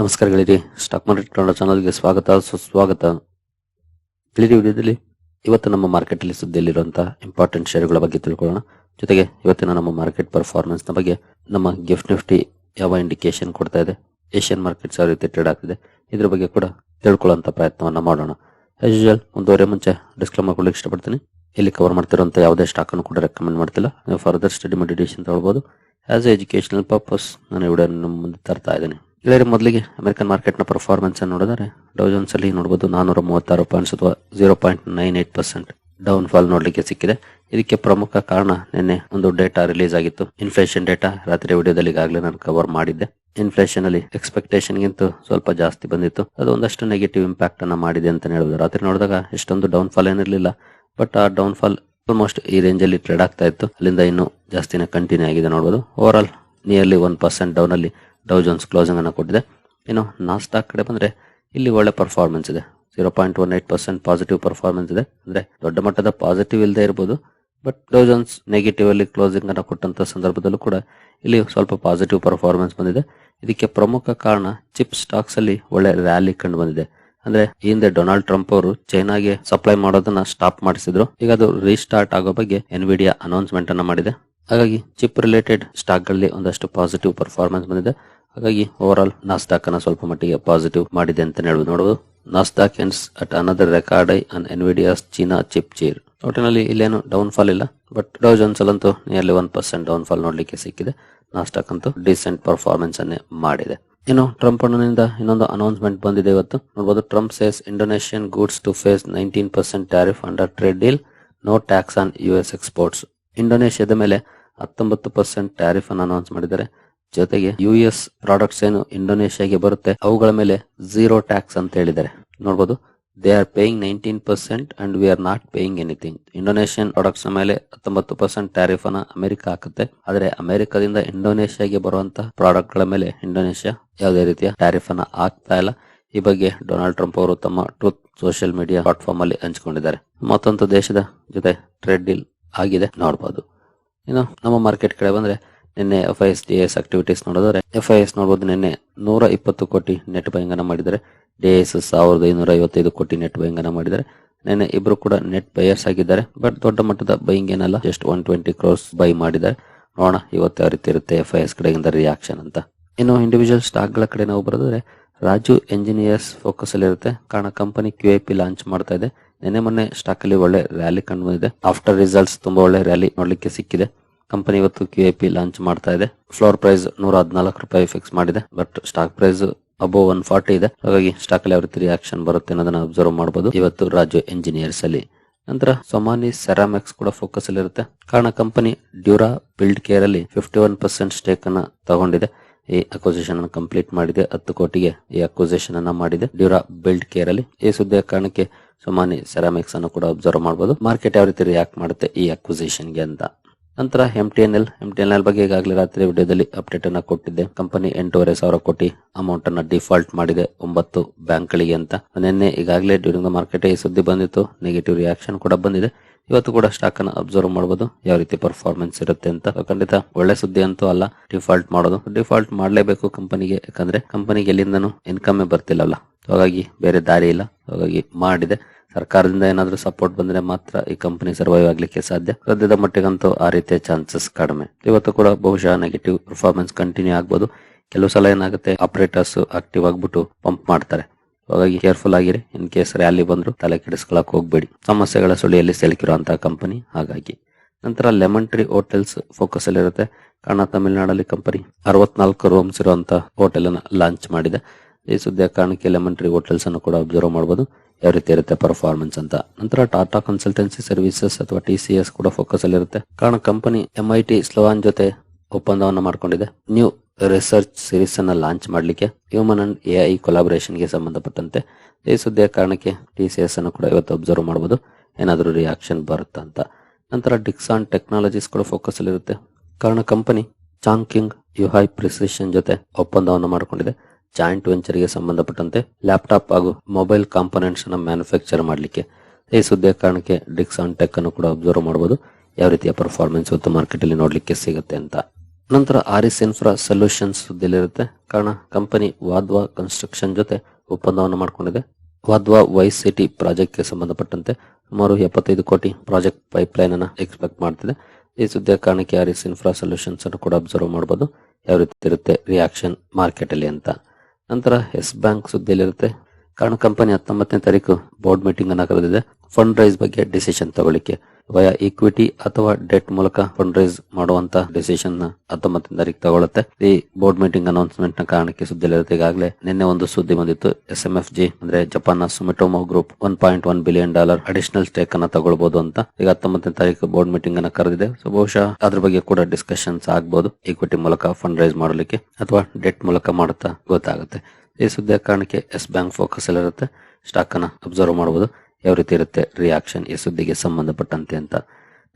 ನಮಸ್ಕಾರಗಳಿರಿ stock market Kannada ಚಾನಲ್ಗೆ ಸ್ವಾಗತ, ಸುಸ್ವಾಗತ. ಇಲ್ಲಿನ ವಿಡಿಯೋದಲ್ಲಿ ಇವತ್ತು ನಮ್ಮ ಮಾರ್ಕೆಟ್ ಅಲ್ಲಿ ಸುದ್ದಿಯಲ್ಲಿರುವಂತಹ ಇಂಪಾರ್ಟೆಂಟ್ ಶೇರುಗಳ ಬಗ್ಗೆ ತಿಳ್ಕೊಳ್ಳೋಣ. ಜೊತೆಗೆ ಇವತ್ತಿನ ನಮ್ಮ ಮಾರ್ಕೆಟ್ ಪರ್ಫಾರ್ಮೆನ್ಸ್ನ ಬಗ್ಗೆ ನಮ್ಮ ಗಿಫ್ಟ್ ನಿಫ್ಟಿ ಯಾವ ಇಂಡಿಕೇಶನ್ ಕೊಡ್ತಾ ಇದೆ ಏಷ್ಯನ್ ಮಾರ್ಕೆಟ್ಸ್ ಯಾವ ರೀತಿ ಟ್ರೇಡ್ ಆಗ್ತಿದೆ, ಇದ್ರ ಬಗ್ಗೆ ಕೂಡ ತಿಳ್ಕೊಳ್ಳುವಂಥ ಪ್ರಯತ್ನವನ್ನು ಮಾಡೋಣ. ಆಸ್ ಯೂಶಲ್ ಒಂದುವರೆ ಮುಂಚೆ ಡಿಸ್ಕ್ಲೇಮರ್ ಮಾಡ್ಕೊಳ್ಳಿಕ್ಕೆ ಇಷ್ಟಪಡ್ತೀನಿ. ಇಲ್ಲಿ ಕವರ್ ಮಾಡ್ತಿರುವಂಥ ಯಾವುದೇ ಸ್ಟಾಕ್ ಅನ್ನು ಕೂಡ ರೆಕಮೆಂಡ್ ಮಾಡ್ತಿಲ್ಲ. ನೀವು ಫರ್ದರ್ ಸ್ಟಡಿ ಮೆಡಿಟೇಷನ್ ತಗೊಳ್ಬೋದು. ಆಸ್ ಎ ಎಜುಕೇಶನಲ್ ಪರ್ಪಸ್ ನಾನು ನಿಮ್ಮ ಮುಂದೆ ತರ್ತಾ ಇದ್ದೀನಿ. ಇಲ್ಲೇ ಮೊದಲಿಗೆ ಅಮೆರಿಕನ್ ಮಾರ್ಕೆಟ್ನ ಪರ್ಫಾರ್ಮೆನ್ಸ್ ಅನ್ನು ನೋಡಿದರೆ ಡೌಜನ್ಸ್ ಅಲ್ಲಿ ನೋಡಬಹುದು ನಾನೂರ ಮೂವತ್ತಾರು ಪಾಯಿಂಟ್ಸ್ ಅಥವಾ zero point nine eight percent down fall ನೋಡಲಿಕ್ಕೆ ಸಿಕ್ಕಿದೆ. ಇದಕ್ಕೆ ಪ್ರಮುಖ ಕಾರಣ ನಿನ್ನೆ ಒಂದು ಡೇಟಾ ರಿಲೀಸ್ ಆಗಿತ್ತು. ಇನ್ಫ್ಲೇಷನ್ ಡೇಟಾ ರಾತ್ರಿ ವಿಡಿಯೋದಲ್ಲಿ ಈಗಾಗಲೇ ನಾನು ಕವರ್ ಮಾಡಿದ್ದೆ. ಇನ್ಫ್ಲೇಷನ್ ಅಲ್ಲಿ ಎಕ್ಸ್ಪೆಕ್ಟೇಷನ್ ಗಿಂತ ಸ್ವಲ್ಪ ಜಾಸ್ತಿ ಬಂದಿತ್ತು. ಅದು ಒಂದಷ್ಟು ನೆಗೆಟಿವ್ ಇಂಪ್ಯಾಕ್ಟ್ ಅನ್ನ ಮಾಡಿದೆ ಅಂತ ಹೇಳ್ಬೋದು. ರಾತ್ರಿ ನೋಡಿದಾಗ ಇಷ್ಟೊಂದು ಡೌನ್ ಫಾಲ್ ಏನಿರಲಿಲ್ಲ. ಬಟ್ ಆ ಡೌನ್ ಫಾಲ್ ಆಲ್ಮೋಸ್ಟ್ ಈ ರೇಂಜ್ ಅಲ್ಲಿ ಟ್ರೇಡ್ ಆಗ್ತಾ ಇತ್ತು. ಅಲ್ಲಿಂದ ಇನ್ನು ಜಾಸ್ತಿನೇ ಕಂಟಿನ್ಯೂ ಆಗಿದೆ ನೋಡಬಹುದು overall nearly one percent down ಅಲ್ಲಿ ಡೌ ಜೋನ್ಸ್ ಕ್ಲೋಸಿಂಗ್ ಅನ್ನು ಕೊಟ್ಟಿದೆ. ಇನ್ನು ನಾಸ್ಟಾಕ್ ಕಡೆ ಬಂದ್ರೆ ಇಲ್ಲಿ ಒಳ್ಳೆ ಪರ್ಫಾರ್ಮೆನ್ಸ್ ಇದೆ. Zero point one eight percent positive performance ಇದೆ. ಅಂದ್ರೆ ದೊಡ್ಡ ಮಟ್ಟದ ಪಾಸಿಟಿವ್ ಇಲ್ಲದೆ ಇರಬಹುದು ಬಟ್ ಡೌ ಜೋನ್ಸ್ ನೆಗೆಟಿವ್ ಅಲ್ಲಿ ಕ್ಲೋಸಿಂಗ್ ಅನ್ನು ಕೊಟ್ಟಂತ ಸಂದರ್ಭದಲ್ಲೂ ಕೂಡ ಇಲ್ಲಿ ಸ್ವಲ್ಪ ಪಾಸಿಟಿವ್ ಪರ್ಫಾರ್ಮೆನ್ಸ್ ಬಂದಿದೆ. ಇದಕ್ಕೆ ಪ್ರಮುಖ ಕಾರಣ ಚಿಪ್ ಸ್ಟಾಕ್ಸ್ ಅಲ್ಲಿ ಒಳ್ಳೆ ರ್ಯಾಲಿ ಕಂಡು ಬಂದಿದೆ. ಅಂದ್ರೆ ಈ ಹಿಂದೆ ಡೊನಾಲ್ಡ್ ಟ್ರಂಪ್ ಅವರು ಚೈನಾಗೆ ಸಪ್ಲೈ ಮಾಡೋದನ್ನ ಸ್ಟಾಪ್ ಮಾಡಿಸಿದ್ರು. ಈಗ ಅದು ರೀಸ್ಟಾರ್ಟ್ ಆಗೋ ಬಗ್ಗೆ ಎನ್ವಿಡಿಯಾ ಅನೌನ್ಸ್ಮೆಂಟ್ ಅನ್ನ ಮಾಡಿದೆ. ಹಾಗಾಗಿ ಚಿಪ್ ರಿಲೇಟೆಡ್ ಸ್ಟಾಕ್ಗಳಲ್ಲಿ ಒಂದಷ್ಟು ಪಾಸಿಟಿವ್ ಪರ್ಫಾರ್ಮೆನ್ಸ್ ಬಂದಿದೆ. ಹಾಗಾಗಿ ಓವರ್ ಆಲ್ ನಾಸ್ಟಾಕ್ ಅನ್ನ ಸ್ವಲ್ಪ ಮಟ್ಟಿಗೆ ಪಾಸಿಟಿವ್ ಮಾಡಿದೆ ಅಂತ ಹೇಳ್ಬೋದು ನೋಡಬಹುದು Nasdaq ends at another record high on Nvidia's China chip cheer ಒಟ್ಟಿನಲ್ಲಿ ಇಲ್ಲೇನು ಡೌನ್ ಫಾಲ್ ಇಲ್ಲ ಬಟ್ ಡೌ ಜೋನ್ಸ್ ಅಂತೂ nearly one percent down fall ನೋಡ್ಲಿಕ್ಕೆ ಸಿಕ್ಕಿದೆ. ನಾಸ್ಟಾಕ್ ಅಂತೂ ಡಿಸೆಂಟ್ ಪರ್ಫಾರ್ಮೆನ್ಸ್ ಅನ್ನೇ ಮಾಡಿದೆ. ಇನ್ನು ಟ್ರಂಪ್ ಅಣ್ಣನಿಂದ ಇನ್ನೊಂದು ಅನೌನ್ಸ್ಮೆಂಟ್ ಬಂದಿದೆ ಇವತ್ತು. ನೋಡಬಹುದು Trump says Indonesian goods to face nineteen percent tariff under trade deal no tax on U S exports ಇಂಡೋನೇಷ್ಯಾದ ಮೇಲೆ ಹತ್ತೊಂಬತ್ತು ಪರ್ಸೆಂಟ್ ಟ್ಯಾರಿಫ್ ಅನ್ನು ಅನೌನ್ಸ್ ಮಾಡಿದ್ದಾರೆ. ಜೊತೆಗೆ ಯು ಎಸ್ ಪ್ರಾಡಕ್ಟ್ಸ್ ಏನು ಇಂಡೋನೇಷ್ಯಾಗೆ ಬರುತ್ತೆ, ಅವುಗಳ ಮೇಲೆ ಝೀರೋ ಟ್ಯಾಕ್ಸ್ ಅಂತ ಹೇಳಿದ್ದಾರೆ. ನೋಡಬಹುದು they are paying nineteen percent and we are not paying anything Indonesian products ಮೇಲೆ ಹತ್ತೊಂಬತ್ತು ಪರ್ಸೆಂಟ್ ಟ್ಯಾರಿಫ್ ಅನ್ನ ಅಮೆರಿಕ ಹಾಕುತ್ತೆ. ಆದರೆ ಅಮೆರಿಕದಿಂದ ಇಂಡೋನೇಷ್ಯಾಗೆ ಬರುವಂತಹ ಪ್ರಾಡಕ್ಟ್ಗಳ ಮೇಲೆ ಇಂಡೋನೇಷ್ಯಾ ಯಾವುದೇ ರೀತಿಯ ಟ್ಯಾರಿಫ್ ಅನ್ನ ಹಾಕ್ತಾ ಇಲ್ಲ. ಈ ಬಗ್ಗೆ ಡೊನಾಲ್ಡ್ ಟ್ರಂಪ್ ಅವರು ತಮ್ಮ ಟ್ರೂತ್ ಸೋಷಿಯಲ್ ಮೀಡಿಯಾ ಪ್ಲಾಟ್ಫಾರ್ಮ್ ಅಲ್ಲಿ ಹಂಚಿಕೊಂಡಿದ್ದಾರೆ. ಮತ್ತೊಂದು ದೇಶದ ಜೊತೆ ಟ್ರೇಡ್ ಡೀಲ್ ಆಗಿದೆ ನೋಡಬಹುದು ಇನ್ನು ನಮ್ಮ ಮಾರ್ಕೆಟ್ ಕಡೆ ಬಂದ್ರೆ ನಿನ್ನೆ F I S D S activities ನೋಡಿದ್ರೆ ಎಫ್ ಐ ಎಸ್ ನೋಡಬಹುದು ನಿನ್ನೆ ನೂರ ಇಪ್ಪತ್ತು ಕೋಟಿ ನೆಟ್ ಬೈಂಗನ ಅನ್ನ ಮಾಡಿದ್ದಾರೆ ಡಿ ಎಸ್ ಸಾವಿರದ ಐನೂರ ಐವತ್ತೈದು ಕೋಟಿ ನೆಟ್ ಬೈಂಗನ ಮಾಡಿದರೆ ನಿನ್ನೆ ಇಬ್ರು ಕೂಡ ನೆಟ್ ಬೈಯರ್ಸ್ ಆಗಿದ್ದಾರೆ. ಬಟ್ ದೊಡ್ಡ ಮಟ್ಟದ ಬೈಂಗ್ ಏನಲ್ಲ just one twenty crores buy ಮಾಡಿದ್ದಾರೆ. ನೋಡೋಣ ಇವತ್ತು ಯಾವ ರೀತಿ ಇರುತ್ತೆ ಎಫ್ ಐ ಎಸ್ ಕಡೆಯಿಂದ ರಿಯಾಕ್ಷನ್ ಅಂತ. ಇನ್ನು ಇಂಡಿವಿಜುವಲ್ ಸ್ಟಾಕ್ಗಳ ಕಡೆ ನಾವು ಬರೋದ್ರೆ ರಾಜು ಎಂಜಿನಿಯರ್ಸ್ ಫೋಕಸ್ ಅಲ್ಲಿ ಇರುತ್ತೆ. ಕಾರಣ company Q I P launch ಮಾಡ್ತಾ ಇದೆ. ನಿನ್ನೆ ಮೊನ್ನೆ ಸ್ಟಾಕ್ ಅಲ್ಲಿ ಒಳ್ಳೆ ರ್ಯಾಲಿ ಕಂಡು ಬಂದಿದೆ. ಆಫ್ಟರ್ ರಿಸಲ್ಟ್ಸ್ ತುಂಬಾ ಒಳ್ಳೆ ರ್ಯಾಲಿ ನೋಡ್ಲಿಕ್ಕೆ ಸಿಕ್ಕಿದೆ. ಕಂಪನಿ ಇವತ್ತು ಕ್ಯೂ ಐ ಪಿ ಲಾಂಚ್ ಮಾಡ್ತಾ ಇದೆ. ಫ್ಲೋರ್ ಪ್ರೈಸ್ ನೂರ ಹದಿನಾಲ್ಕು ರೂಪಾಯಿ ಫಿಕ್ಸ್ ಮಾಡಿದೆ. But stock price above one forty ಇದೆ. ಹಾಗಾಗಿ ಸ್ಟಾಕ್ ಅಲ್ಲಿ ಯಾವ ರೀತಿ ರಿಯಾಕ್ಷನ್ ಬರುತ್ತೆ ಅನ್ನೋದನ್ನ ಅಬ್ಸರ್ವ್ ಮಾಡಬಹುದು ಇವತ್ತು ರಾಜು ಎಂಜಿನಿಯರ್ಸ್ ಅಲ್ಲಿ. ನಂತರ ಸೊಮಾನಿ ಸೆರಾಮಿಕ್ಸ್ ಕೂಡ ಫೋಕಸ್ ಅಲ್ಲಿ ಇರುತ್ತೆ. ಕಾರಣ ಕಂಪನಿ ಡ್ಯೂರಾ ಬಿಲ್ಡ್ ಕೇರ್ ಅಲ್ಲಿ ಫಿಫ್ಟಿ ಒನ್ ಪರ್ಸೆಂಟ್ ಸ್ಟೇಕ್ ಅನ್ನ ತಗೊಂಡಿದೆ. ಈ ಅಕ್ವಿಸಿಷನ್ ಅನ್ನು ಕಂಪ್ಲೀಟ್ ಮಾಡಿದೆ. ಹತ್ತು ಕೋಟಿಗೆ ಈ ಅಕ್ವಿಸಿಷನ್ ಅನ್ನ ಮಾಡಿದೆ. ಡ್ಯೂರಾ ಬಿಲ್ಡ್ ಕೇರ್ ಅಲ್ಲಿ. ಈ ಸುದ್ದಿಯ ಕಾರಣಕ್ಕೆ ಸೊಮಾನಿ ಸೆರಾಮಿಕ್ಸ್ ಅನ್ನು ಕೂಡ ಅಬ್ಸರ್ವ್ ಮಾಡಬಹುದು ಮಾರ್ಕೆಟ್ ಯಾವ ರೀತಿ ರಿಯಾಕ್ಟ್ ಮಾಡುತ್ತೆ ಈ ಅಕ್ವಿಸಿಷನ್ಗೆ ಅಂತ. ನಂತರ M T N L M T N L ಬಗ್ಗೆ ಈಗಾಗಲೇ ರಾತ್ರಿ ವಿಡಿಯೋದಲ್ಲಿ ಅಪ್ಡೇಟ್ ಅನ್ನ ಕೊಟ್ಟಿದ್ದೆ. ಕಂಪನಿ ಎಂಟೂವರೆ ಸಾವಿರ ಕೋಟಿ ಅಮೌಂಟ್ ಅನ್ನ ಡಿಫಾಲ್ಟ್ ಮಾಡಿದೆ. ಒಂಬತ್ತು ಬ್ಯಾಂಕ್ ಗಳಿಗೆ ಅಂತ. ನಿನ್ನೆ ಈಗಾಗಲೇ ಡ್ಯೂರಿಂಗ್ ದ ಮಾರ್ಕೆಟ್ ಈ ಸುದ್ದಿ ಬಂದಿತ್ತು. ನೆಗೆಟಿವ್ ರಿಯಾಕ್ಷನ್ ಕೂಡ ಬಂದಿದೆ. ಇವತ್ತು ಕೂಡ ಸ್ಟಾಕ್ ಅನ್ನ ಅಬ್ಸರ್ವ್ ಮಾಡಬಹುದು ಯಾವ ರೀತಿ ಪರ್ಫಾರ್ಮೆನ್ಸ್ ಇರುತ್ತೆ ಅಂತ. ಖಂಡಿತ ಒಳ್ಳೆ ಸುದ್ದಿ ಅಂತೂ ಅಲ್ಲ ಡಿಫಾಲ್ಟ್ ಮಾಡೋದು. ಡಿಫಾಲ್ಟ್ ಮಾಡಲೇಬೇಕು ಕಂಪನಿಗೆ ಯಾಕಂದ್ರೆ ಕಂಪನಿಗೆ ಎಲ್ಲಿಂದನೂ ಇನ್ಕಮ್ ಬರ್ತಿಲ್ಲಲ್ಲ ಹಾಗಾಗಿ ಬೇರೆ ದಾರಿ ಇಲ್ಲ. ಹಾಗಾಗಿ ಮಾಡಿದೆ. ಸರ್ಕಾರದಿಂದ ಏನಾದ್ರೂ ಸಪೋರ್ಟ್ ಬಂದ್ರೆ ಮಾತ್ರ ಈ ಕಂಪನಿ ಸರ್ವೈವ್ ಆಗ್ಲಿಕ್ಕೆ ಸಾಧ್ಯ. ಸದ್ಯದ ಮಟ್ಟಿಗಂತೂ ಆ ರೀತಿಯ ಚಾನ್ಸಸ್ ಕಡಿಮೆ. ಇವತ್ತು ಕೂಡ ಬಹುಶಃ ನೆಗೆಟಿವ್ ಪರ್ಫಾರ್ಮೆನ್ಸ್ ಕಂಟಿನ್ಯೂ ಆಗ್ಬೋದು. ಕೆಲವು ಸಲ ಏನಾಗುತ್ತೆ ಆಪರೇಟರ್ಸ್ ಆಕ್ಟಿವ್ ಆಗ್ಬಿಟ್ಟು ಪಂಪ್ ಮಾಡ್ತಾರೆ. ಹಾಗಾಗಿ ಕೇರ್ಫುಲ್ ಆಗಿರಿ. ಇನ್ ಕೇಸ್ ರ್ಯಾಲಿ ಬಂದ್ರು ತಲೆ ಕೆಡಿಸ್ಕೊಳಕ್ ಹೋಗ್ಬೇಡಿ. ಸಮಸ್ಯೆಗಳ ಸುಳಿಯಲ್ಲಿ ಸಿಲುಕಿರುವಂತಹ ಕಂಪನಿ ಹಾಗಾಗಿ. ನಂತರ ಲೆಮನ್ ಟ್ರೀ ಹೋಟೆಲ್ಸ್ ಫೋಕಸ್ ಅಲ್ಲಿ ಇರುತ್ತೆ. ಕಾರಣ ತಮಿಳುನಾಡಲ್ಲಿ ಕಂಪನಿ ಅರವತ್ನಾಲ್ಕು ರೂಮ್ಸ್ ಇರುವಂತಹ ಹೋಟೆಲ್ ಅನ್ನ ಲಾಂಚ್ ಮಾಡಿದೆ. ಈ ಸುದ್ದಿಯ ಕಾರಣಕ್ಕೆ ಲೆಮನ್ ಟ್ರೀ ಹೋಟೆಲ್ಸ್ ಅನ್ನು ಕೂಡ ಅಬ್ಸರ್ವ್ ಮಾಡಬಹುದು ಯಾವ ರೀತಿ ಇರುತ್ತೆ ಪರ್ಫಾರ್ಮೆನ್ಸ್ ಅಂತ. ನಂತರ ಟಾಟಾ ಕನ್ಸಲ್ಟೆನ್ಸಿ ಸರ್ವಿಸಸ್ ಅಥವಾ ಟಿ ಸಿ ಎಸ್ ಕೂಡ ಫೋಕಸ್ ಅಲ್ಲಿ ಇರುತ್ತೆ. ಕಾರಣ company M I T Sloan ಜೊತೆ ಒಪ್ಪಂದವನ್ನು ಮಾಡಿಕೊಂಡಿದೆ. ನ್ಯೂ ರಿಸರ್ಚ್ ಸಿರೀಸ್ ಅನ್ನ ಲಾಂಚ್ ಮಾಡಲಿಕ್ಕೆ ಹ್ಯೂಮನ್ ಅಂಡ್ ಎ ಐ ಕೊಲಾಬರೇಷನ್ಗೆ ಸಂಬಂಧಪಟ್ಟಂತೆ ಈ ಸುದ್ದಿಯ ಕಾರಣಕ್ಕೆ ಟಿ ಸಿ ಎಸ್ ಅನ್ನು ಕೂಡ ಇವತ್ತು ಅಬ್ಸರ್ವ್ ಮಾಡಬಹುದು ಏನಾದರೂ ರಿಯಾಕ್ಷನ್ ಬರುತ್ತಾ ಅಂತ. ನಂತರ ಡಿಕ್ಸಾನ್ ಟೆಕ್ನಾಲಜೀಸ್ ಕೂಡ ಫೋಕಸ್ ಅಲ್ಲಿ ಇರುತ್ತೆ. ಕಾರಣ ಕಂಪನಿ ಚಾಂಕಿಂಗ್ ಯುಹೈ ಪ್ರಿಸಿಷನ್ ಜೊತೆ ಒಪ್ಪಂದವನ್ನು ಮಾಡಿಕೊಂಡಿದೆ. ಜಾಯಿಂಟ್ ವೆಂಚರ್ಗೆ ಸಂಬಂಧಪಟ್ಟಂತೆ ಲ್ಯಾಪ್ಟಾಪ್ ಹಾಗೂ ಮೊಬೈಲ್ ಕಾಂಪೊನೆಂಟ್ಸ್ ಅನ್ನು ಮ್ಯಾನುಫ್ಯಾಕ್ಚರ್ ಮಾಡಲಿಕ್ಕೆ. ಈ ಸುದ್ದಿಯ ಕಾರಣಕ್ಕೆ ಡಿಕ್ಸಾನ್ ಟೆಕ್ ಅನ್ನು ಕೂಡ ಅಬ್ಸರ್ವ್ ಮಾಡಬಹುದು ಯಾವ ರೀತಿಯ ಪರ್ಫಾರ್ಮೆನ್ಸ್ ಇವತ್ತು ಮಾರ್ಕೆಟ್ ಅಲ್ಲಿ ನೋಡಲಿಕ್ಕೆ ಸಿಗುತ್ತೆ ಅಂತ. ನಂತರ ಆರಿಸ್ ಇನ್ಫ್ರಾ ಸೊಲ್ಯೂಷನ್ಸ್ ಸುದ್ದಿಲಿರುತ್ತೆ ಕಾರಣ, ಕಂಪನಿ ವಾದ್ವಾ ಕನ್ಸ್ಟ್ರಕ್ಷನ್ ಜೊತೆ ಒಪ್ಪಂದವನ್ನು ಮಾಡಿಕೊಂಡಿದೆ. ವಾದ್ವಾ ವೈ ಸಿಟಿ ಪ್ರಾಜೆಕ್ಟ್ಗೆ ಸಂಬಂಧಪಟ್ಟಂತೆ ಸುಮಾರು ಎಪ್ಪತ್ತೈದು ಕೋಟಿ ಪ್ರಾಜೆಕ್ಟ್ ಪೈಪ್ಲೈನ್ ಅನ್ನ ಎಕ್ಸ್ಪೆಕ್ಟ್ ಮಾಡ್ತಿದೆ. ಈ ಸುದ್ದಿಯ ಕಾರಣಕ್ಕೆ ಆರಿಸ್ ಇನ್ಫ್ರಾ ಸೊಲ್ಯೂಷನ್ಸ್ ಅನ್ನು ಕೂಡ ಅಬ್ಸರ್ವ್ ಮಾಡಬಹುದು ಯಾವ ರೀತಿ ಇರುತ್ತೆ ರಿಯಾಕ್ಷನ್ ಮಾರ್ಕೆಟ್ ಅಲ್ಲಿ ಅಂತ. ನಂತರ ಎಸ್ ಬ್ಯಾಂಕ್ ಸುದ್ದಿಯಲ್ಲಿರುತ್ತೆ. ಕಾರಣ, ಕಂಪನಿ ಹತ್ತೊಂಬತ್ತನೇ ತಾರೀಕು ಬೋರ್ಡ್ ಮೀಟಿಂಗ್ ಅನ್ನ ಕರೆದಿದೆ. ಫಂಡ್ ರೈಸ್ ಬಗ್ಗೆ ಡಿಸಿಷನ್ ತಗೊಳ್ಳಿಕ್ಕೆ. ವಯ ಈಕ್ವಿಟಿ ಅಥವಾ ಡೆಟ್ ಮೂಲಕ ಫಂಡ್ ರೈಸ್ ಮಾಡುವಂತ ಡಿಸಿಷನ್ ಹತ್ತೊಂಬತ್ತನೇ ತಾರೀಕು ತಗೊಳ್ಳುತ್ತೆ. ಈ ಬೋರ್ಡ್ ಮೀಟಿಂಗ್ ಅನೌನ್ಸ್ಮೆಂಟ್ನ ಕಾರಣಕ್ಕೆ ಸುದ್ದಿ ಈಗಾಗಲೇ ನಿನ್ನೆ ಒಂದು ಸುದ್ದಿ ಬಂದಿತ್ತು. ಎಸ್ ಎಂ ಎಫ್ ಜಿ ಅಂದ್ರೆ ಜಪಾನ್ನ Sumitomo group one point one billion dollar additional stake ಅನ್ನ ತಗೊಳ್ಬಹುದು ಅಂತ ಈಗ ಹತ್ತೊಂಬತ್ತನೇ ತಾರೀಕು ಬೋರ್ಡ್ ಮೀಟಿಂಗ್ ಅನ್ನ ಕರೆದಿದೆ. ಸೊ ಬಹುಶಃ ಅದ್ರ ಬಗ್ಗೆ ಕೂಡ ಡಿಸ್ಕಷನ್ಸ್ ಆಗ್ಬಹುದು ಇಕ್ವಿಟಿ ಮೂಲಕ ಫಂಡ್ ರೈಸ್ ಮಾಡಲಿಕ್ಕೆ ಅಥವಾ ಡೆಟ್ ಮೂಲಕ ಮಾಡುತ್ತಾ ಗೊತ್ತಾಗುತ್ತೆ. ಈ ಸುದ್ದಿಯ ಕಾರಣಕ್ಕೆ ಎಸ್ ಬ್ಯಾಂಕ್ ಫೋಕಸ್ ಅಲ್ಲಿರುತ್ತೆ. ಸ್ಟಾಕ್ ಅನ್ನ ಅಬ್ಸರ್ವ್ ಮಾಡಬಹುದು ಯಾವ ರೀತಿ ಇರುತ್ತೆ ರಿಯಾಕ್ಷನ್ ಈ ಸುದ್ದಿಗೆ ಸಂಬಂಧಪಟ್ಟಂತೆ ಅಂತ.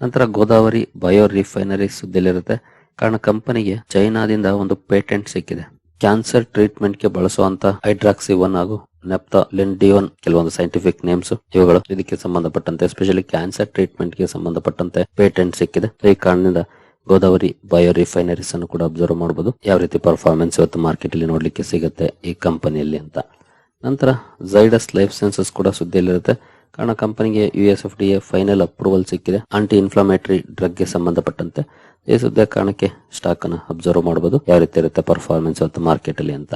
ನಂತರ ಗೋದಾವರಿ ಬಯೋ ರಿಫೈನರಿ ಸುದ್ದಿಲಿರುತ್ತೆ. ಕಾರಣ ಕಂಪನಿಗೆ ಚೈನಾದಿಂದ ಒಂದು ಪೇಟೆಂಟ್ ಸಿಕ್ಕಿದೆ. ಕ್ಯಾನ್ಸರ್ ಟ್ರೀಟ್ಮೆಂಟ್ಗೆ ಬಳಸುವಂತ ಹೈಡ್ರಾಕ್ಸಿ ಒನ್ ಹಾಗೂ ನೆಪ್ತಾ ಲಿಂಡಿಯೋನ್ ಕೆಲವೊಂದು ಸೈಂಟಿಫಿಕ್ ನೇಮ್ಸ್ ಇವುಗಳು ಇದಕ್ಕೆ ಸಂಬಂಧಪಟ್ಟಂತೆ ಎಸ್ಪೆಷಲಿ ಕ್ಯಾನ್ಸರ್ ಟ್ರೀಟ್ಮೆಂಟ್ಗೆ ಸಂಬಂಧಪಟ್ಟಂತೆ ಪೇಟೆಂಟ್ ಸಿಕ್ಕಿದೆ. ಈ ಕಾರಣದಿಂದ ಗೋದಾವರಿ ಬಯೋ ರಿಫೈನರೀಸ್ ಅನ್ನು ಕೂಡ ಅಬ್ಸರ್ವ್ ಮಾಡಬಹುದು ಯಾವ ರೀತಿ ಪರ್ಫಾರ್ಮೆನ್ಸ್ ಇವತ್ತು ಮಾರ್ಕೆಟ್ ಅಲ್ಲಿ ನೋಡ್ಲಿಕ್ಕೆ ಸಿಗುತ್ತೆ ಈ ಕಂಪನಿಯಲ್ಲಿ ಅಂತ. ನಂತರ ಝೈಡಸ್ ಲೈಫ್ ಸೈನ್ಸಸ್ ಕೂಡ ಸುದ್ದಿಯಲ್ಲಿರುತ್ತೆ. ಕಾರಣ ಕಂಪನಿಗೆ U S F D A final approval ಸಿಕ್ಕಿದೆ. ಆಂಟಿ ಇನ್ಫ್ಲಮೇಟರಿ ಡ್ರಗ್ಗೆ ಸಂಬಂಧಪಟ್ಟಂತೆ. ಈ ಸುದ್ದಿಯ ಕಾರಣಕ್ಕೆ ಸ್ಟಾಕ್ ಅನ್ನು ಅಬ್ಸರ್ವ್ ಮಾಡಬಹುದು ಯಾವ ರೀತಿ ಇರುತ್ತೆ ಪರ್ಫಾರ್ಮೆನ್ಸ್ ಇವತ್ತು ಮಾರ್ಕೆಟ್ ಅಲ್ಲಿ ಅಂತ.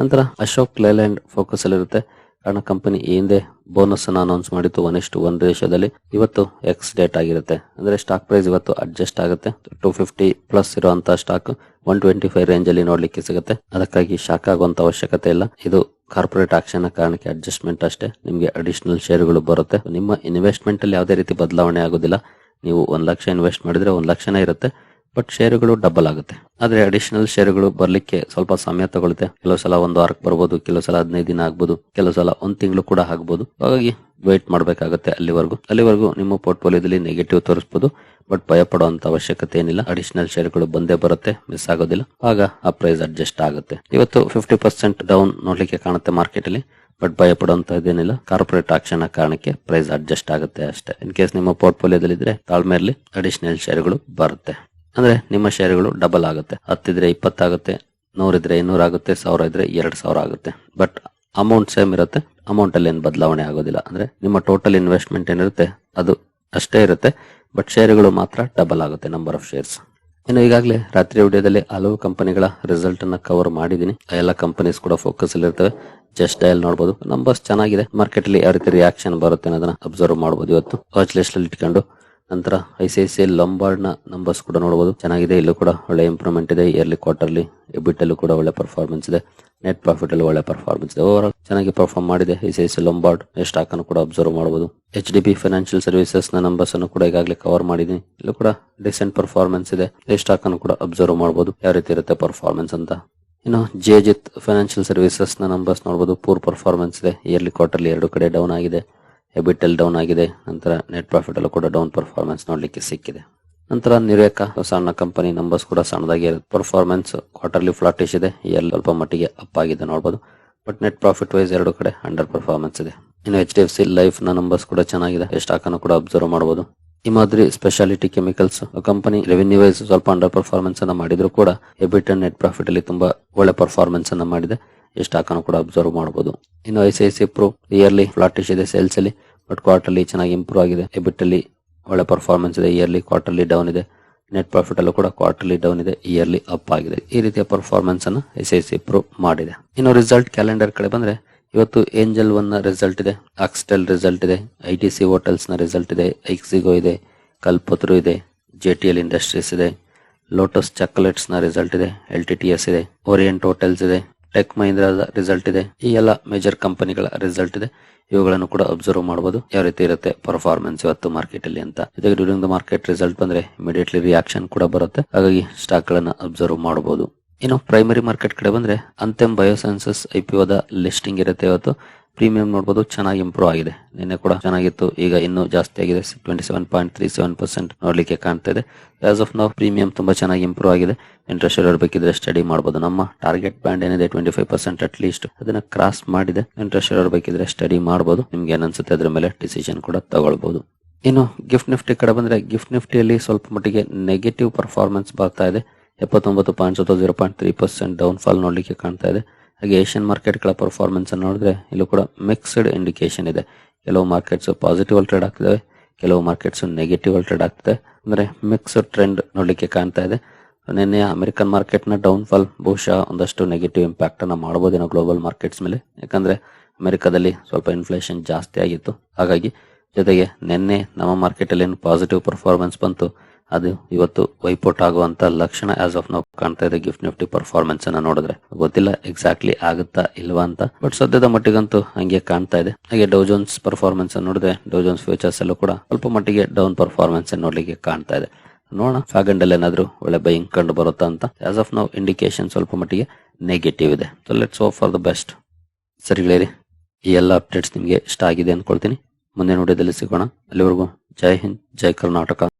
ನಂತರ ಅಶೋಕ್ ಲೇಲ್ಯಾಂಡ್ ಫೋಕಸ್ ಅಲ್ಲಿರುತ್ತೆ ಕಾರಣ ಕಂಪನಿ ಈ ಹಿಂದೆ ಬೋನಸ್ ಅನ್ನು ಅನೌನ್ಸ್ ಮಾಡಿತ್ತು. ಒನ್ ಇಷ್ಟು ಒನ್ ರೇಷದಲ್ಲಿ ಇವತ್ತು ಎಕ್ಸ್ ಡೇಟ್ ಆಗಿರುತ್ತೆ. ಅಂದ್ರೆ ಸ್ಟಾಕ್ ಪ್ರೈಸ್ ಇವತ್ತು ಅಡ್ಜಸ್ಟ್ ಆಗುತ್ತೆ. ಟೂ ಫಿಫ್ಟಿ ಪ್ಲಸ್ ಇರುವಂತಹ stock one twenty five range ಅಲ್ಲಿ ನೋಡ್ಲಿಕ್ಕೆ ಸಿಗುತ್ತೆ. ಅದಕ್ಕಾಗಿ ಶಾಕ್ ಆಗುವಂತ ಅವಶ್ಯಕತೆ ಇಲ್ಲ. ಇದು ಕಾರ್ಪೊರೇಟ್ ಆಕ್ಷನ್ ಕಾರಣಕ್ಕೆ ಅಡ್ಜಸ್ಟ್ಮೆಂಟ್ ಅಷ್ಟೇ. ನಿಮಗೆ ಅಡಿಷನಲ್ ಶೇರ್ಗಳು ಬರುತ್ತೆ. ನಿಮ್ಮ ಇನ್ವೆಸ್ಟ್ಮೆಂಟ್ ಅಲ್ಲಿ ಯಾವುದೇ ರೀತಿ ಬದಲಾವಣೆ ಆಗೋದಿಲ್ಲ. ನೀವು ಒಂದ್ ಲಕ್ಷ ಇನ್ವೆಸ್ಟ್ ಮಾಡಿದ್ರೆ ಒಂದ್ ಲಕ್ಷನೇ ಇರುತ್ತೆ. ಬಟ್ ಶೇರುಗಳು ಡಬಲ್ ಆಗುತ್ತೆ. ಆದ್ರೆ ಅಡಿಷನಲ್ ಶೇರುಗಳು ಬರ್ಲಿಕ್ಕೆ ಸ್ವಲ್ಪ ಸಮಯ ತಗೊಳುತ್ತೆ. ಕೆಲವು ಸಲ ಒಂದು ವಾರಕ್ಕೆ ಬರ್ಬೋದು, ಕೆಲವು ಸಲ ಹದಿನೈದು ದಿನ ಆಗ್ಬೋದು, ಕೆಲವು ಸಲ ಒಂದ್ ತಿಂಗಳು ಕೂಡ ಆಗ್ಬೋದು. ಹಾಗಾಗಿ ವೇಟ್ ಮಾಡಬೇಕಾಗುತ್ತೆ ಅಲ್ಲಿವರೆಗೂ. ಅಲ್ಲಿವರೆಗೂ ನಿಮ್ಮ ಪೋರ್ಟ್ಫೋಲಿಯೋದಲ್ಲಿ ನೆಗೆಟಿವ್ ತೋರಿಸಬಹುದು ಬಟ್ ಭಯ ಪಡುವಂತ ಅವಶ್ಯಕತೆ ಏನಿಲ್ಲ. ಅಡಿಷನಲ್ ಶೇರ್ಗಳು ಬಂದೇ ಬರುತ್ತೆ ಮಿಸ್ ಆಗೋದಿಲ್ಲ. ಆಗ ಆ ಪ್ರೈಸ್ ಅಡ್ಜಸ್ಟ್ ಆಗುತ್ತೆ. ಇವತ್ತು ಫಿಫ್ಟಿ ಪರ್ಸೆಂಟ್ ಡೌನ್ ನೋಡ್ಲಿಕ್ಕೆ ಕಾಣುತ್ತೆ ಮಾರ್ಕೆಟ್ ಅಲ್ಲಿ ಬಟ್ ಭಯ ಪಡುವಂತದ್ದೇನಿಲ್ಲ ಕಾರ್ಪೊರೇಟ್ ಆಕ್ಷನ್ ಕಾರಣಕ್ಕೆ ಪ್ರೈಸ್ ಅಡ್ಜಸ್ಟ್ ಆಗುತ್ತೆ ಅಷ್ಟೇ. ಇನ್ ಕೇಸ್ ನಿಮ್ಮ ಪೋರ್ಟ್ಫೋಲಿಯೋದಲ್ಲಿ ಇದ್ರೆ ತಾಳ್ಮೆಯಲ್ಲಿ ಅಡಿಷನಲ್ ಶೇರ್ಗಳು ಬರುತ್ತೆ. ಅಂದ್ರೆ ನಿಮ್ಮ ಶೇರ್ಗಳು ಡಬಲ್ ಆಗುತ್ತೆ. ಹತ್ತಿದ್ರೆ ಇಪ್ಪತ್ತಾಗುತ್ತೆ ನೂರಿದ್ರೆ ಇನ್ನೂರ ಆಗುತ್ತೆ, ಸಾವಿರ ಇದ್ರೆ ಎರಡ್ ಸಾವಿರ ಆಗುತ್ತೆ. ಬಟ್ ಅಮೌಂಟ್ ಸೇಮ್ ಇರುತ್ತೆ ಅಮೌಂಟ್ ಅಲ್ಲಿ ಏನು ಬದಲಾವಣೆ ಆಗೋದಿಲ್ಲ. ಅಂದ್ರೆ ನಿಮ್ಮ ಟೋಟಲ್ ಇನ್ವೆಸ್ಟ್ಮೆಂಟ್ ಏನಿರುತ್ತೆ, ಅದು ಅಷ್ಟೇ ಇರುತ್ತೆ ಬಟ್ ಶೇರ್ಗಳು ಮಾತ್ರ ಡಬಲ್ ಆಗುತ್ತೆ ನಂಬರ್ ಆಫ್ ಶೇರ್ಸ್ ಇನ್ನು ಈಗಾಗಲೇ ರಾತ್ರಿ ವಿಡಿಯೋದಲ್ಲಿ ಹಲವು ಕಂಪನಿಗಳ ರಿಸಲ್ಟ್ ಅನ್ನ ಕವರ್ ಮಾಡಿದೀನಿ ಎಲ್ಲ ಕಂಪನೀಸ್ ಕೂಡ ಫೋಕಸ್ ಅಲ್ಲಿ ಇರ್ತವೆ. ಜಸ್ಟ್ ಡಯಲ್ ನೋಡಬಹುದು ನಂಬರ್ಸ್ ಚೆನ್ನಾಗಿದೆ. ಮಾರ್ಕೆಟ್ ಅಲ್ಲಿ ಯಾವ ರೀತಿ ರಿಯಾಕ್ಷನ್ ಬರುತ್ತೆ ಅನ್ನೋದನ್ನ ಅಬ್ಸರ್ವ್ ಮಾಡಬಹುದು ಇವತ್ತು. ವಾಚ್ ಲಿಸ್ಟ್ ಅಲ್ಲಿ ಇಟ್ಕೊಂಡು ನಂತರ ಐ ಸಿ ಐ ಸಿ ಲಂಬಾರ್ಡ್ನ ನಂಬರ್ಸ್ ಕೂಡ ನೋಡಬಹುದು ಚೆನ್ನಾಗಿದೆ. ಇಲ್ಲೂ ಕೂಡ ಒಳ್ಳೆ ಇಂಪ್ರೂವ್ಮೆಂಟ್ ಇದೆ. ಇಯರ್ಲಿ ಕ್ವಾರ್ಟರ್ಲಿ ಎಬಿಟ್ ಅಲ್ಲೂ ಕೂಡ ಒಳ್ಳೆ ಪರ್ಫಾರ್ಮೆನ್ಸ್ ಇದೆ. ನೆಟ್ ಪ್ರಾಫಿಟ್ ಅಲ್ಲಿ ಒಳ್ಳೆ ಪರ್ಫಾರ್ಮೆನ್ಸ್ ಇದೆ. ಓವರ್ ಚೆನ್ನಾಗಿ ಪರ್ಫಾರ್ಮ್ ಮಾಡಿದೆ. I C I C Lombard stock ಅನ್ನು ಕೂಡ ಅಬ್ಸರ್ವ್ ಮಾಡಬಹುದು ಎಚ್ ಡಿ ಬಿ ಫೈನಾನ್ಷಿಯಲ್ ಸರ್ವಿಸಸ್ನ ನಂಬರ್ಸ್ ಅನ್ನು ಕೂಡ ಈಗಾಗಲೇ ಕವರ್ ಮಾಡಿದೀನಿ ಇಲ್ಲೂ ಕೂಡ ಡಿಸೆಂಟ್ ಪರ್ಫಾರ್ಮೆನ್ಸ್ ಇದೆ. ಈ ಸ್ಟಾಕ್ ಕೂಡ ಅಬ್ಸರ್ವ್ ಮಾಡಬಹುದು ಯಾವ ರೀತಿ ಇರುತ್ತೆ ಪರ್ಫಾರ್ಮೆನ್ಸ್ ಅಂತ. ಇನ್ನು ಜೆ ಜಿತ್ ಫೈನಾನ್ಷಿಯಲ್ ಸರ್ವಿಸಸ್ನ ನಂಬರ್ಸ್ ನೋಡಬಹುದು ಪೂರ್ ಪರ್ಫಾರ್ಮೆನ್ಸ್ ಇದೆ. ಇಯರ್ಲಿ ಕ್ವಾರ್ಟರ್ಲಿ ಎರಡು ಕಡೆ ಡೌನ್ ಆಗಿದೆ. ಎಬಿಟ್ ಅಲ್ಲಿ ಡೌನ್ ಆಗಿದೆ. ನಂತರ ನೆಟ್ ಪ್ರಾಫಿಟ್ ಅಲ್ಲೂ ಕೂಡ ಡೌನ್ ಪರ್ಫಾರ್ಮೆನ್ಸ್ ನೋಡ್ಲಿಕ್ಕೆ ಸಿಕ್ಕಿದೆ. ನಂತರ ನಿರೇಕ ಸಣ್ಣ ಕಂಪನಿ ನಂಬರ್ಸ್ ಕೂಡ ಸಣ್ಣದಾಗಿ ಪರ್ಫಾರ್ಮೆನ್ಸ್ ಕ್ವಾರ್ಟರ್ಲಿ ಫ್ಲಾಟಿಶ್ ಇದೆ. ಎಲ್ಲಿ ಸ್ವಲ್ಪ ಮಟ್ಟಿಗೆ ಅಪ್ ಆಗಿದೆ ನೋಡಬಹುದು ಬಟ್ ನೆಟ್ ಪ್ರಾಫಿಟ್ ವೈಸ್ ಎರಡು ಕಡೆ ಅಂಡರ್ ಪರ್ಫಾರ್ಮೆನ್ಸ್ ಇದೆ. ಇನ್ನು ಎಚ್ ಡಿ ಎಫ್ ಸಿ ಲೈಫ್ನ ನಂಬರ್ಸ್ ಕೂಡ ಚೆನ್ನಾಗಿದೆ. ಸ್ಟಾಕ್ ಅನ್ನು ಕೂಡ ಅಬ್ಸರ್ವ್ ಮಾಡಬಹುದು ಈ ಮಾದರಿ speciality chemicals company revenue wise ಸ್ವಲ್ಪ ಅಂಡರ್ ಪರ್ಫಾರ್ಮೆನ್ಸ್ ಅನ್ನ ಮಾಡಿದ್ರು ಕೂಡ ಎಬಿಟ್ ನೆಟ್ ಪ್ರಾಫಿಟ್ ಅಲ್ಲಿ ತುಂಬಾ ಒಳ್ಳೆ ಪರ್ಫಾರ್ಮೆನ್ಸ್ ಅನ್ನ ಮಾಡಿದೆ. ಈ ಸ್ಟಾಕ್ ಅನ್ನು ಕೂಡ ಅಬ್ಸರ್ವ್ ಮಾಡಬಹುದು ಇನ್ನು I C I C yearly flattish ಇದೆ ಸೇಲ್ಸ್ ಅಲ್ಲಿ. ಬಟ್ ಕ್ವಾರ್ಟರ್ಲಿ ಚೆನ್ನಾಗಿ ಇಂಪ್ರೂವ್ ಆಗಿದೆ. ಎಬಿಟ್ ಅಲ್ಲಿ ಒಳ್ಳೆ ಪರ್ಫಾರ್ಮೆನ್ಸ್ ಇದೆ. ಇಯರ್ಲಿ ಕ್ವಾರ್ಟರ್ಲಿ ಡೌನ್ ಇದೆ. ನೆಟ್ ಪ್ರಾಫಿಟ್ ಅಲ್ಲೂ ಕೂಡ ಕ್ವಾರ್ಟರ್ಲಿ ಡೌನ್ ಇದೆ. ಇಯರ್ಲಿ ಅಪ್ ಆಗಿದೆ. ಈ ರೀತಿಯ ಪರ್ಫಾರ್ಮೆನ್ಸ್ ಅನ್ನು ಎಸ್ ಐ ಸಿ ಪ್ರೂವ್ ಮಾಡಿದೆ. ಇನ್ನು ರಿಸಲ್ಟ್ ಕ್ಯಾಲೆಂಡರ್ ಕಡೆ ಬಂದ್ರೆ ಇವತ್ತು ಏಂಜಲ್ ಒನ್ನ ರಿಸಲ್ಟ್ ಇದೆ. ಆಕ್ಸ್ಟೆಲ್ ರಿಸಲ್ಟ್ ಇದೆ. ಐ ಟಿ ಸಿ ಹೋಟೆಲ್ಸ್ನ ರಿಸಲ್ಟ್ ಇದೆ. ಐಕ್ಸಿಗೋ ಇದೆ. ಕಲ್ಪತ್ರು ಇದೆ. ಜೆ ಟಿ ಎಲ್ ಇಂಡಸ್ಟ್ರೀಸ್ ಇದೆ. ಲೋಟಸ್ ಚಾಕೊಲೇಟ್ಸ್ನ ರಿಸಲ್ಟ್ ಇದೆ. ಎಲ್ ಟಿ ಟಿ ಎಸ್ ಇದೆ. ಓರಿಯಂಟ್ ಹೋಟೆಲ್ಸ್ ಇದೆ. ಟೆಕ್ ಮಹೀಂದ್ರಾದ ರಿಸಲ್ಟ್ ಇದೆ. ಈ ಎಲ್ಲ ಮೇಜರ್ ಕಂಪನಿಗಳ ರಿಸಲ್ಟ್ ಇದೆ. ಇವುಗಳನ್ನು ಕೂಡ ಅಬ್ಸರ್ವ್ ಮಾಡಬಹುದು ಯಾವ ರೀತಿ ಇರುತ್ತೆ ಪರ್ಫಾರ್ಮೆನ್ಸ್ ಇವತ್ತು ಮಾರ್ಕೆಟ್ ಅಲ್ಲಿ ಅಂತ. ಜೊತೆಗೆ ಡ್ಯೂರಿಂಗ್ ದ ಮಾರ್ಕೆಟ್ ರಿಸಲ್ಟ್ ಬಂದ್ರೆ ಇಮಿಡಿಯೇಟ್ಲಿ ರಿಯಾಕ್ಷನ್ ಕೂಡ ಬರುತ್ತೆ. ಹಾಗಾಗಿ ಸ್ಟಾಕ್ ಗಳನ್ನ ಅಬ್ಸರ್ವ್ ಮಾಡಬಹುದು ಇನ್ನು ಪ್ರೈಮರಿ ಮಾರ್ಕೆಟ್ ಕಡೆ ಬಂದ್ರೆ ಅಂತೆಮ್ ಬಯೋಸೈನ್ಸಸ್ ಐಪಿಒದ ಲಿಸ್ಟಿಂಗ್ ಇರುತ್ತೆ ಇವತ್ತು. ಪ್ರೀಮಿಯಂ ನೋಡಬಹುದು ಚೆನ್ನಾಗಿ ಇಂಪ್ರೂವ್ ಆಗಿದೆ. ನಿನ್ನೆ ಕೂಡ ಚೆನ್ನಾಗಿತ್ತು, ಈಗ ಇನ್ನೂ ಜಾಸ್ತಿ ಆಗಿದೆ. Twenty seven point three seven percent ನೋಡ್ಲಿಕ್ಕೆ ಕಾಣ್ತಾ ಇದೆ. ಆಸ್ ಆಫ್ ನಾವು ಪ್ರೀಮಿಯಂ ತುಂಬಾ ಚೆನ್ನಾಗಿ ಇಂಪ್ರೂವ್ ಆಗಿದೆ. ಇಂಟ್ರೆಸ್ಟ್ ಇರಬೇಕಿದ್ರೆ ಸ್ಟಡಿ ಮಾಡಬಹುದು ನಮ್ಮ ಟಾರ್ಗೆಟ್ ಬ್ಯಾಂಡ್ ಏನಿದೆ twenty five percent at least ಅದನ್ನ ಕ್ರಾಸ್ ಮಾಡಿದೆ. ಇಂಟ್ರೆಸ್ಟ್ ಇರಬೇಕಿದ್ರೆ ಸ್ಟಡಿ ಮಾಡಬಹುದು ನಿಮ್ಗೆ ಏನನ್ಸುತ್ತೆ ಅದ್ರ ಮೇಲೆ ಡಿಸಿಷನ್ ಕೂಡ ತಗೊಳ್ಬಹುದು ಇನ್ನು ಗಿಫ್ಟ್ ನಿಫ್ಟಿ ಕಡೆ ಬಂದ್ರೆ ಗಿಫ್ಟ್ ನಿಫ್ಟಿಯಲ್ಲಿ ಸ್ವಲ್ಪ ಮಟ್ಟಿಗೆ ನೆಗೆಟಿವ್ ಪರ್ಫಾರ್ಮೆನ್ಸ್ ಬರ್ತಾ ಇದೆ. ಎಪ್ಪತ್ತೊಂಬತ್ತು ಪಾಯಿಂಟ್ ಅಥವಾ zero point three percent down fall ನೋಡಲಿಕ್ಕೆ ಕಾಣ್ತಾ ಇದೆ. ಹಾಗೆ ಏಷ್ಯನ್ ಮಾರ್ಕೆಟ್ಗಳ ಪರ್ಫಾರ್ಮೆನ್ಸ್ ಅನ್ನು ನೋಡಿದ್ರೆ ಇಲ್ಲೂ ಕೂಡ ಮಿಕ್ಸ್ಡ್ ಇಂಡಿಕೇಶನ್ ಇದೆ. ಕೆಲವು ಮಾರ್ಕೆಟ್ಸ್ ಪಾಸಿಟಿವ್ ಟ್ರೇಡ್ ಆಗ್ತಿದ್ದಾವೆ ಕೆಲವು ಮಾರ್ಕೆಟ್ಸ್ ನೆಗೆಟಿವ್ ಟ್ರೇಡ್ ಆಗ್ತಿದೆ. ಅಂದ್ರೆ ಮಿಕ್ಸ್ಡ್ ಟ್ರೆಂಡ್ ನೋಡ್ಲಿಕ್ಕೆ ಕಾಣ್ತಾ ಇದೆ. ನಿನ್ನೆ ಅಮೆರಿಕನ್ ಮಾರ್ಕೆಟ್ನ ಡೌನ್ ಫಾಲ್ ಬಹುಶಃ ಒಂದಷ್ಟು ನೆಗೆಟಿವ್ ಇಂಪ್ಯಾಕ್ಟ್ ಅನ್ನ ಮಾಡಬಹುದೇನೋ ಗ್ಲೋಬಲ್ ಮಾರ್ಕೆಟ್ಸ್ ಮೇಲೆ. ಯಾಕಂದ್ರೆ ಅಮೆರಿಕದಲ್ಲಿ ಸ್ವಲ್ಪ ಇನ್ಫ್ಲೇಷನ್ ಜಾಸ್ತಿ ಆಗಿತ್ತು. ಹಾಗಾಗಿ ಜೊತೆಗೆ ನಿನ್ನೆ ನಮ್ಮ ಮಾರ್ಕೆಟ್ ಅಲ್ಲಿ ಏನು ಪಾಸಿಟಿವ್ ಪರ್ಫಾರ್ಮೆನ್ಸ್ ಬಂತು ಅದು ಇವತ್ತು ವೈಪೌಟ್ ಆಗುವಂತ ಲಕ್ಷಣ ಆಸ್ ಆಫ್ ನಾವು ಕಾಣ್ತಾ ಇದೆ. ಗಿಫ್ಟ್ ನಿಫ್ಟಿ ಪರ್ಫಾರ್ಮೆನ್ಸ್ ಅನ್ನ ನೋಡಿದ್ರೆ. ಗೊತ್ತಿಲ್ಲ ಎಕ್ಸಾಕ್ಟ್ಲಿ ಆಗುತ್ತಾ ಇಲ್ವಾ ಅಂತ. ಬಟ್ ಸದ್ಯದ ಮಟ್ಟಿಗಂತೂ ಹಂಗೆ ಕಾಣ್ತಾ ಇದೆ. ಹಾಗೆ ಡೌಜೋನ್ಸ್ ಪರ್ಫಾರ್ಮೆನ್ಸ್ ಅನ್ನು ನೋಡಿದ್ರೆ ಡೌಜೋನ್ಸ್ ಫ್ಯೂಚರ್ಸ್ ಅಲ್ಲೂ ಕೂಡ ಸ್ವಲ್ಪ ಮಟ್ಟಿಗೆ ಡೌನ್ ಪರ್ಫಾರ್ಮೆನ್ಸ್ ನೋಡ್ಲಿಕ್ಕೆ ಕಾಣ್ತಾ ಇದೆ. ನೋಡೋಣ ಫ್ಯಾಗಂಡಲ್ಲಿ ಏನಾದ್ರು ಒಳ್ಳೆ ಬೈಯಿಂಗ್ ಕಂಡು ಬರುತ್ತಾ ಅಂತ. ಆಸ್ ಆಫ್ ನಾವು ಇಂಡಿಕೇಶನ್ ಸ್ವಲ್ಪ ಮಟ್ಟಿಗೆ ನೆಗೆಟಿವ್ ಇದೆ. So let's hope for the best ಸರಿ ಗೆಳೆಯರಿ, ಈ ಎಲ್ಲ ಅಪ್ಡೇಟ್ಸ್ ನಿಮಗೆ ಇಷ್ಟ ಆಗಿದೆ ಅಂದ್ಕೊಳ್ತೀನಿ ಮುಂದೆ ನೋಡಿದಲ್ಲಿ ಸಿಗೋಣ. ಅಲ್ಲಿವರೆಗೂ ಜೈ ಹಿಂದ್, ಜೈ ಕರ್ನಾಟಕ.